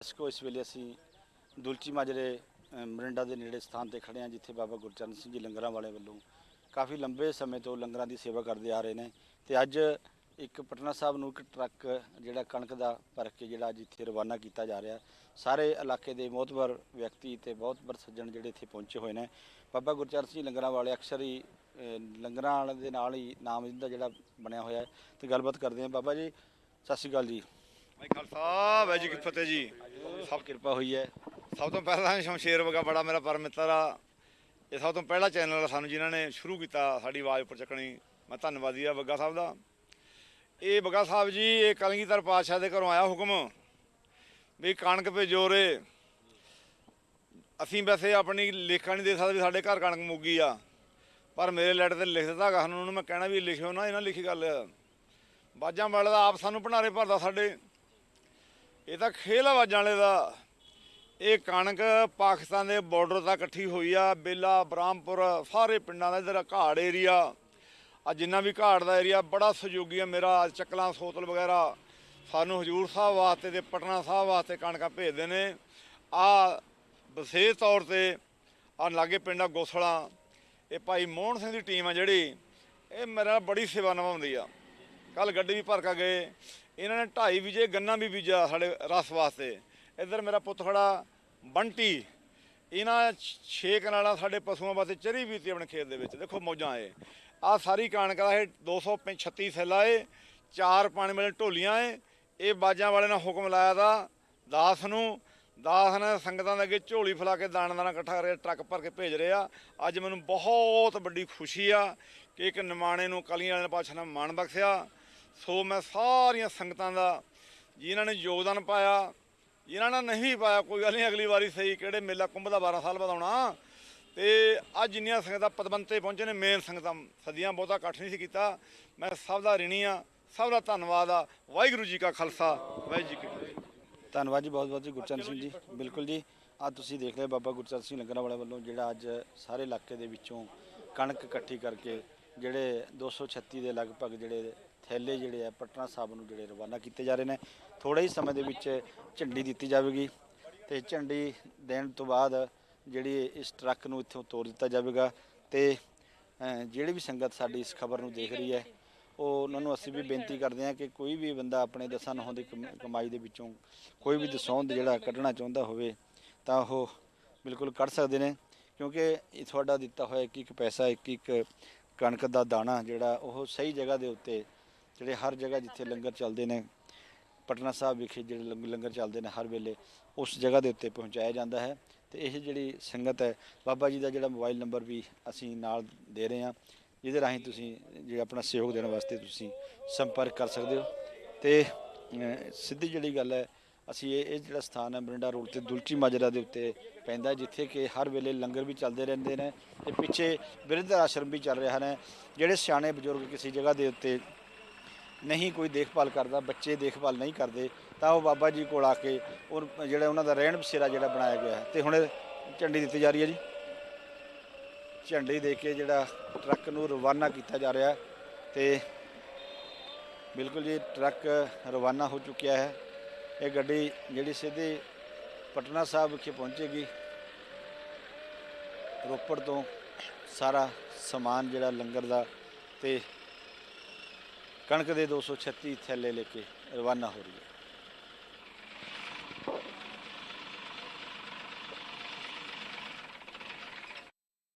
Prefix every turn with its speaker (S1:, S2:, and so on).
S1: ਸਕੋ ਇਸ ਵੇਲੇ ਅਸੀਂ ਦੁਲਚੀ ਮਾਜਰੇ ਮਰਿੰਡਾ ਦੇ ਨੇੜੇ ਸਥਾਨ ਤੇ ਖੜੇ ਹਾਂ, ਜਿੱਥੇ ਬਾਬਾ ਗੁਰਚਰਨ ਸਿੰਘ ਜੀ ਲੰਗਰਾਂ ਵਾਲੇ ਵੱਲੋਂ ਕਾਫੀ ਲੰਬੇ ਸਮੇਂ ਤੋਂ ਲੰਗਰਾਂ ਦੀ ਸੇਵਾ ਕਰਦੇ ਆ ਰਹੇ ਨੇ। ਤੇ ਅੱਜ ਇੱਕ ਪਟਨਾ ਸਾਹਿਬ ਨੂੰ ਇੱਕ ਟਰੱਕ ਜਿਹੜਾ ਕਣਕ ਦਾ ਭਰ ਕੇ ਜਿਹੜਾ ਜਿੱਥੇ ਰਵਾਨਾ ਕੀਤਾ ਜਾ ਰਿਹਾ। ਸਾਰੇ ਇਲਾਕੇ ਦੇ ਮੋਹਤਬਰ ਵਿਅਕਤੀ ਤੇ ਬਹੁਤ ਸੱਜਣ ਜਿਹੜੇ ਇੱਥੇ ਪਹੁੰਚੇ ਹੋਏ ਨੇ। ਬਾਬਾ ਗੁਰਚਰਨ ਸਿੰਘ ਲੰਗਰਾਂ ਵਾਲੇ ਅਕਸਰ ਹੀ ਲੰਗਰਾਂ ਵਾਲੇ ਦੇ ਨਾਲ ਹੀ ਨਾਮ ਇਹਦਾ ਜਿਹੜਾ ਬਣਿਆ ਹੋਇਆ ਹੈ। ਤੇ ਗੱਲਬਾਤ ਕਰਦੇ ਹਾਂ। ਬਾਬਾ ਜੀ, ਸਤਿ ਸ਼੍ਰੀ ਅਕਾਲ ਜੀ।
S2: ਭਾਈ ਖਾਲਸਾ ਵਾਹਿਗੁਰੂ ਜੀ ਕੀ ਫਤਿਹ ਜੀ।
S1: ਸਭ ਕਿਰਪਾ ਹੋਈ ਹੈ।
S2: ਸਭ ਤੋਂ ਪਹਿਲਾਂ ਸ਼ਮਸ਼ੇਰ ਵਗਾ ਬੜਾ ਮੇਰਾ ਪਰਮ ਮਿੱਤਰ ਆ। ਇਹ ਸਭ ਤੋਂ ਪਹਿਲਾ ਚੈਨਲ ਆ ਸਾਨੂੰ ਜਿਨ੍ਹਾਂ ਨੇ ਸ਼ੁਰੂ ਕੀਤਾ ਸਾਡੀ ਆਵਾਜ਼ ਉੱਪਰ ਚੱਕਣੀ। ਮੈਂ ਧੰਨਵਾਦੀ ਆ ਬੱਗਾ ਸਾਹਿਬ ਦਾ। ਇਹ ਬੱਗਾ ਸਾਹਿਬ ਜੀ ਇਹ ਕਲਗੀਧਰ ਪਾਤਸ਼ਾਹ ਦੇ ਘਰੋਂ ਆਇਆ ਹੁਕਮ ਵੀ ਕਣਕ ਭੇਜੋ ਰੇ। ਅਸੀਂ ਵੈਸੇ ਆਪਣੀ ਲੇਖਾ ਨਹੀਂ ਦੇ ਸਕਦੇ ਵੀ ਸਾਡੇ ਘਰ ਕਣਕ ਮੁੱਗੀ ਆ। ਪਰ ਮੇਰੇ ਲੈਟਰ ਤੇ ਲਿਖ ਦਿੱਤਾ ਗਾ ਸਾਨੂੰ ਉਹਨੂੰ ਮੈਂ ਕਹਿਣਾ ਵੀ ਲਿਖਿਓ ਨਾ ਇਹਨਾਂ ਲਿਖੀ ਗੱਲ। ਬਾਜਾਂ ਵਾਲੇ ਦਾ ਆਪ ਸਾਨੂੰ ਭੰਡਾਰੇ ਭਰਦਾ ਸਾਡੇ। ਇਹ ਤਾਂ ਖੇਲ ਆਵਾਜ਼ਾਂ ਵਾਲੇ ਦਾ। ਇਹ ਕਣਕ ਪਾਕਿਸਤਾਨ ਦੇ ਬਾਰਡਰ ਤੱਕ ਇਕੱਠੀ ਹੋਈ ਆ, ਬੇਲਾ, ਬ੍ਰਾਹਮਪੁਰ, ਸਾਰੇ ਪਿੰਡਾਂ ਦਾ ਇਧਰ ਘਾੜ ਏਰੀਆ ਆ ਜਿੰਨਾ ਵੀ ਘਾੜ ਦਾ ਏਰੀਆ ਬੜਾ ਸਹਿਯੋਗੀ ਆ ਮੇਰਾ, ਚੱਕਲਾਂ, ਸੋਤਲ ਵਗੈਰਾ। ਸਾਨੂੰ ਹਜੂਰ ਸਾਹਿਬ ਵਾਸਤੇ ਤੇ ਪਟਨਾ ਸਾਹਿਬ ਵਾਸਤੇ ਕਣਕਾਂ ਭੇਜਦੇ ਨੇ। ਆ ਵਿਸ਼ੇਸ਼ ਤੌਰ ਤੇ ਆ ਲਾਗੇ ਪਿੰਡ ਆ ਗੋਸਲਾ। ਇਹ ਭਾਈ ਮੋਹਨ ਸਿੰਘ ਦੀ ਟੀਮ ਆ ਜਿਹੜੀ। ਇਹ ਮੇਰੇ ਨਾਲ ਬੜੀ ਸੇਵਾ ਨਿਭਾਉਂਦੀ ਆ। ਕੱਲ ਗੱਡੀ ਵੀ ਭਰ ਕੇ ਗਏ। ਇਹਨਾਂ ਨੇ ਢਾਈ ਵਿਜੇ ਗੰਨਾ ਵੀ ਬੀਜਿਆ ਸਾਡੇ ਰਸ ਵਾਸਤੇ। ਇੱਧਰ ਮੇਰਾ ਪੁੱਤ ਖੜਾ, ਬੰਟੀ। ਇਹਨਾਂ ਛੇ ਕਨਾਲਾਂ ਸਾਡੇ ਪਸ਼ੂਆਂ ਵਾਸਤੇ ਚਰੀ ਬੀਤੀ ਆਪਣੇ ਖੇਤ ਦੇ ਵਿੱਚ। ਦੇਖੋ ਮੌਜਾਂ ਏ ਆ ਸਾਰੀ ਕਣਕ ਦਾ ਇਹ 236 ਥੈਲਾ ਏ ਚਾਰ ਪਾਣੀ ਵਾਲੇ ਢੋਲੀਆਂ ਏ ਇਹ ਬਾਜਾਂ ਵਾਲੇ ਨੇ ਹੁਕਮ ਲਾਇਆ ਦਾ ਦਾਸ ਨੂੰ। ਦਾਸ ਨੇ ਸੰਗਤਾਂ ਦੇ ਅੱਗੇ ਝੋਲੀ ਫਲਾ ਕੇ ਦਾਣਾ ਦਾਣਾ ਇਕੱਠਾ ਕਰ ਰਿਹਾ ਟਰੱਕ ਭਰ ਕੇ ਭੇਜ ਰਿਹਾ ਅੱਜ ਮੈਨੂੰ ਬਹੁਤ ਵੱਡੀ ਖੁਸ਼ੀ ਆ ਕਿ ਇੱਕ ਨਿਮਾਣੇ ਨੂੰ ਕਲੀਆਂ ਵਾਲੇ ਨੇ ਪਾਤਸ਼ਾਹ ਨੇ ਮਾਣ ਬਖਸ਼ਿਆ। ਸੋ ਮੈਂ ਸਾਰੀਆਂ ਸੰਗਤਾਂ ਦਾ, ਜਿਨ੍ਹਾਂ ਨੇ ਯੋਗਦਾਨ ਪਾਇਆ, ਜਿਨ੍ਹਾਂ ਨੇ ਨਹੀਂ ਪਾਇਆ, ਕੋਈ ਗੱਲ ਨਹੀਂ, ਅਗਲੀ ਵਾਰੀ ਸਹੀ ਕਿਹੜੇ ਮੇਲਾ ਕੁੰਭ ਦਾ 12 ਸਾਲ ਵਧਾਉਣਾ। ਆਉਣਾ ਤੇ ਅੱਜ ਜਿੰਨੀਆਂ ਸੰਗਤਾਂ ਪਤਵੰਤੇ ਪਹੁੰਚੇ ਨੇ ਮੇਨ ਸੰਗਤਾਂ, ਸਦੀਆਂ ਬਹੁਤਾ ਇਕੱਠ ਨਹੀਂ ਸੀ ਕੀਤਾ। ਮੈਂ ਸਭ ਦਾ ਰਿਣੀ ਆ, ਸਭ ਦਾ ਧੰਨਵਾਦ ਆ। ਵਾਹਿਗੁਰੂ ਜੀ ਕਾ ਖਾਲਸਾ, ਵਾਹਿਗੁਰੂ ਜੀ ਕੀ ਫਤਿਹ।
S1: ਧੰਨਵਾਦ ਜੀ ਬਹੁਤ ਬਹੁਤ ਜੀ, ਗੁਰਚਰਨ ਸਿੰਘ ਜੀ। ਬਿਲਕੁਲ ਜੀ ਆ ਤੁਸੀਂ ਦੇਖ ਲਿਆ ਬਾਬਾ ਗੁਰਚਰਨ ਸਿੰਘ ਲੰਗਰਾਂ ਵਾਲੇ ਵੱਲੋਂ, ਜਿਹੜਾ ਅੱਜ ਸਾਰੇ ਇਲਾਕੇ ਦੇ ਵਿੱਚੋਂ ਕਣਕ ਇਕੱਠੀ ਕਰਕੇ, ਜਿਹੜੇ 236 ਦੇ ਲਗਭਗ ਜਿਹੜੇ ਥੈਲੇ ਜਿਹੜੇ ਆ ਪਟਨਾ ਸਾਹਿਬ ਨੂੰ ਜਿਹੜੇ ਰਵਾਨਾ ਕੀਤੇ ਜਾ ਰਹੇ ਨੇ। ਥੋੜੇ ਹੀ ਸਮੇਂ ਦੇ ਵਿੱਚ ਝੰਡੀ ਦਿੱਤੀ ਜਾਵੇਗੀ ਤੇ ਝੰਡੀ ਦੇਣ ਤੋਂ ਬਾਅਦ ਜਿਹੜੀ ਇਸ ਟਰੱਕ ਨੂੰ ਇੱਥੋਂ ਤੋਰ ਦਿੱਤਾ ਜਾਵੇਗਾ ਤੇ ਜਿਹੜੀ ਵੀ ਸੰਗਤ ਸਾਡੀ ਇਸ ਖਬਰ ਨੂੰ ਦੇਖ ਰਹੀ ਹੈ, ਉਹ ਉਹਨਾਂ ਨੂੰ ਅਸੀਂ ਵੀ ਬੇਨਤੀ ਕਰਦੇ ਹਾਂ ਕਿ ਕੋਈ ਵੀ ਬੰਦਾ ਆਪਣੇ ਦਸਾਂ ਨਹੁੰ ਦੀ ਕਮ- ਕਮਾਈ ਦੇ ਵਿੱਚੋਂ ਕੋਈ ਵੀ ਦਸੌਂਦ ਜਿਹੜਾ ਕੱਢਣਾ ਚਾਹੁੰਦਾ ਹੋਵੇ, ਤਾਂ ਉਹ ਬਿਲਕੁਲ ਕੱਢ ਸਕਦੇ ਨੇ। ਕਿਉਂਕਿ ਇਹ ਤੁਹਾਡਾ ਦਿੱਤਾ ਹੋਇਆ ਇੱਕ ਇੱਕ ਪੈਸਾ ਇੱਕ ਇੱਕ ਕਣਕ ਦਾ ਦਾਣਾ ਜਿਹੜਾ ਉਹ ਸਹੀ ਜਗ੍ਹਾ ਦੇ ਉੱਤੇ ਜਿਹੜੇ ਹਰ ਜਗ੍ਹਾ ਜਿੱਥੇ ਲੰਗਰ ਚੱਲਦੇ ਨੇ, ਪਟਨਾ ਸਾਹਿਬ ਵਿਖੇ ਜਿਹੜੇ ਲੰਗ- ਲੰਗਰ ਚੱਲਦੇ ਨੇ ਹਰ ਵੇਲੇ, ਉਸ ਜਗ੍ਹਾ ਦੇ ਉੱਤੇ ਪਹੁੰਚਾਇਆ ਜਾਂਦਾ ਹੈ। ਤੇ ਇਹ ਜਿਹੜੀ ਸੰਗਤ ਹੈ, ਬਾਬਾ ਜੀ ਦਾ ਜਿਹੜਾ ਮੋਬਾਈਲ ਨੰਬਰ ਵੀ ਅਸੀਂ ਨਾਲ ਦੇ ਰਹੇ ਹਾਂ, ਜਿਹਦੇ ਰਾਹੀਂ ਤੁਸੀਂ ਜਿਹੜਾ ਆਪਣਾ ਸਹਿਯੋਗ ਦੇਣ ਵਾਸਤੇ ਤੁਸੀਂ ਸੰਪਰਕ ਕਰ ਸਕਦੇ ਹੋ। ਤੇ ਸਿੱਧੀ ਜਿਹੜੀ ਗੱਲ ਹੈ, ਅਸੀਂ ਇਹ ਇਹ ਜਿਹੜਾ ਸਥਾਨ ਹੈ ਮਰਿੰਡਾ ਰੋਡ ਤੇ ਦੁਲਚੀ ਮਾਜਰਾ ਦੇ ਉੱਤੇ ਪੈਂਦਾ ਜਿੱਥੇ ਕਿ ਹਰ ਵੇਲੇ ਲੰਗਰ ਵੀ ਚੱਲਦੇ ਰਹਿੰਦੇ ਨੇ ਤੇ ਪਿੱਛੇ ਬਿਰਧ ਆਸ਼ਰਮ ਵੀ ਚੱਲ ਰਿਹਾ ਨੇ ਜਿਹੜੇ ਸਿਆਣੇ ਬਜ਼ੁਰਗ ਕਿਸੇ ਜਗ੍ਹਾ ਦੇ ਉੱਤੇ ਨਹੀਂ ਕੋਈ ਦੇਖਭਾਲ ਕਰਦਾ, ਬੱਚੇ ਦੇਖਭਾਲ ਨਹੀਂ ਕਰਦੇ, ਤਾਂ ਉਹ ਬਾਬਾ ਜੀ ਕੋਲ ਆ ਕੇ ਉਹ ਜਿਹੜਾ ਉਹਨਾਂ ਦਾ ਰਹਿਣ ਬਸੇਰਾ ਜਿਹੜਾ ਬਣਾਇਆ ਗਿਆ ਹੈ। ਤੇ ਹੁਣ ਝੰਡੀ ਦਿੱਤੀ ਜਾ ਰਹੀ ਹੈ ਜੀ। ਝੰਡੀ ਦੇ ਕੇ ਜਿਹੜਾ ਟਰੱਕ ਨੂੰ ਰਵਾਨਾ ਕੀਤਾ ਜਾ ਰਿਹਾ ਹੈ ਤੇ ਬਿਲਕੁਲ ਜੀ ਟਰੱਕ ਰਵਾਨਾ ਹੋ ਚੁੱਕਿਆ ਹੈ। ਇਹ ਗੱਡੀ ਜਿਹੜੀ ਸਿੱਧੀ ਪਟਨਾ ਸਾਹਿਬ ਵਿਖੇ ਪਹੁੰਚੇਗੀ। ਰੋਪੜ ਤੋਂ ਸਾਰਾ ਸਮਾਨ ਜਿਹੜਾ ਲੰਗਰ ਦਾ ਤੇ ਕਣਕ ਦੇ 236 ਥੈਲੇ ਲੈ ਕੇ ਰਵਾਨਾ ਹੋ ਰਹੀ ਹੈ।